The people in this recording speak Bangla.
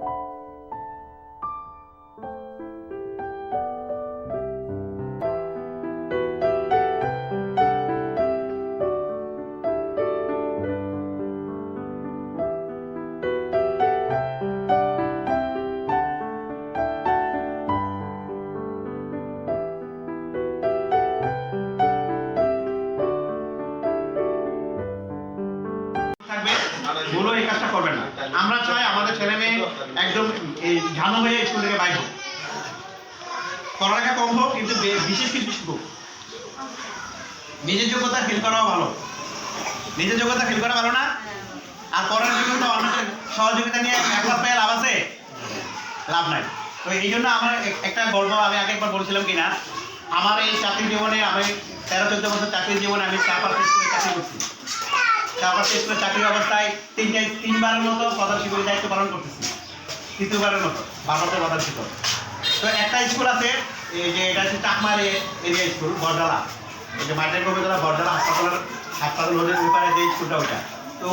Thank you. এই কাজটা করবেন না। আমরা চাই আমাদের ছেলে মেয়ে একদম এই ঝানু হয়ে স্কুল থেকে বাইর হোক। পড়ালেখা কম হোক, কিন্তু বিশেষ কিছু শিখুক। নিজের যোগ্যতা ফিল করাও ভালো। নিজের যোগ্যতা ফিল করা ভালো না। আর পড়ার যোগ্যতা অন্যদের সহযোগিতা নিয়ে একবার পেয়ে লাভ আছে। লাভ নাই। তো এই জন্য আমার একটা গল্প আমি আগে একবার বলছিলাম কিনা, আমার এই চাকরি জীবনে আমি তেরো, চোদ্দ বছর চাকরি জীবনে আমি চা পাতা স্কুলে চাকরি করছি। চা শেষ করে চাকরির অবস্থায় তিনটে তিনবারের মতো প্রধান শিক্ষকের দায়িত্ব পালন করতেছি। তৃতীয়বারের মতো বাবাতে প্রধান শিক্ষক। তো একটা স্কুল আছে, এই যে এটা হচ্ছে চাকমার এরিয়া স্কুল বরডালা এই যে মাঠের কবিতলা বরডালা হাসপাতালের হাসপাতাল রোডের উপরে যে স্কুলটা ওটা তো